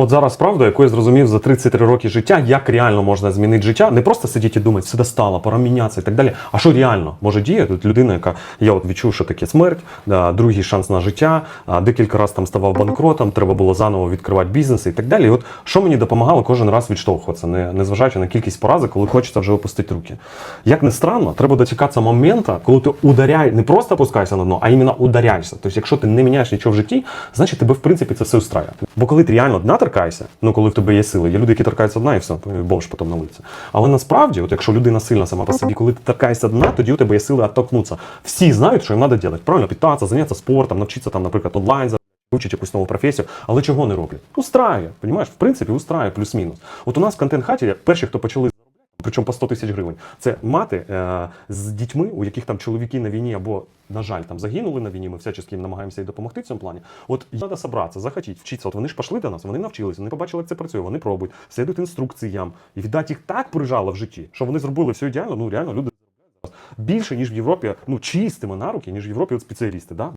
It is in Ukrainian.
От зараз правда, яку я зрозумів за 33 роки життя, як реально можна змінити життя, не просто сидіти і думати, все достало, пора мінятися і так далі. А що реально може діяти? Тут людина, яка я от відчув, що таке смерть, да, другий шанс на життя, а, декілька разів там ставав банкротом, треба було заново відкривати бізнес і так далі. І от що мені допомагало кожен раз відштовхуватися, не, не зважаючи на кількість поразок, коли хочеться вже опустити руки. Як не странно, треба дочекатися моменту, коли ти ударяй, не просто опускаєшся на дно, а іменно ударяєшся. Тобто, якщо ти не міняєш нічого в житті, значить тебе в принципі це все устраює. Бо коли ти реально дна торкаєшся, ну коли в тебе є сили, є люди, які торкаються дна, і все, бомж потім на вулиці. Але насправді, от якщо людина сильна сама по собі, коли ти торкаєшся дна, тоді у тебе є сили оттолкнутися. Всі знають, що їм треба робити. Правильно, питатися, зайнятися спортом, навчитися там, наприклад, онлайн Вчить якусь нову професію, але чого не роблять? Устраює, розумієш? В принципі, устраює плюс-мінус. От у нас в контент-хаті перші, хто почали причому по 100 тисяч гривень, це мати е, з дітьми, у яких там чоловіки на війні або, на жаль, там загинули на війні. Ми всячески їм намагаємося і допомогти в цьому плані. От треба зібратися, захотіть, вчитися. От вони ж пішли до нас, вони навчилися, вони побачили, як це працює, вони пробують, слідують інструкціям. І віддати їх так прижало в житті, що вони зробили все ідеально. Ну реально люди більше, ніж в Європі, ну чистими на руки, ніж в Європі от спеціалісти. Да?